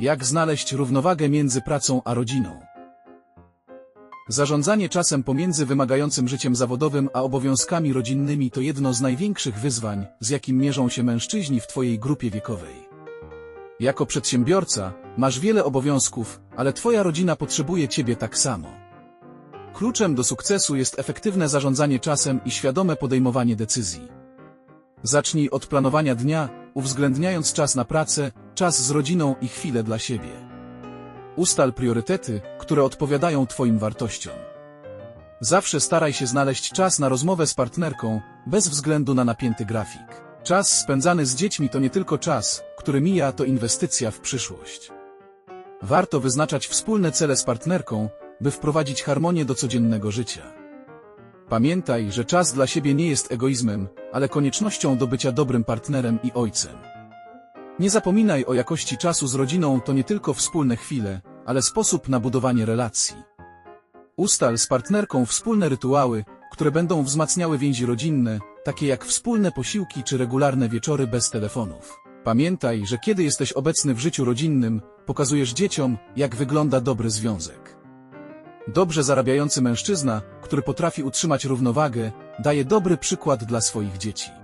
Jak znaleźć równowagę między pracą a rodziną? Zarządzanie czasem pomiędzy wymagającym życiem zawodowym a obowiązkami rodzinnymi to jedno z największych wyzwań, z jakim mierzą się mężczyźni w Twojej grupie wiekowej. Jako przedsiębiorca masz wiele obowiązków, ale Twoja rodzina potrzebuje Ciebie tak samo. Kluczem do sukcesu jest efektywne zarządzanie czasem i świadome podejmowanie decyzji. Zacznij od planowania dnia, uwzględniając czas na pracę, czas z rodziną i chwilę dla siebie. Ustal priorytety, które odpowiadają Twoim wartościom. Zawsze staraj się znaleźć czas na rozmowę z partnerką, bez względu na napięty grafik. Czas spędzany z dziećmi to nie tylko czas, który mija, to inwestycja w przyszłość. Warto wyznaczać wspólne cele z partnerką, by wprowadzić harmonię do codziennego życia. Pamiętaj, że czas dla siebie nie jest egoizmem, ale koniecznością do bycia dobrym partnerem i ojcem. Nie zapominaj o jakości czasu z rodziną to nie tylko wspólne chwile, ale sposób na budowanie relacji. Ustal z partnerką wspólne rytuały, które będą wzmacniały więzi rodzinne, takie jak wspólne posiłki czy regularne wieczory bez telefonów. Pamiętaj, że kiedy jesteś obecny w życiu rodzinnym, pokazujesz dzieciom, jak wygląda dobry związek. Dobrze zarabiający mężczyzna, który potrafi utrzymać równowagę, daje dobry przykład dla swoich dzieci.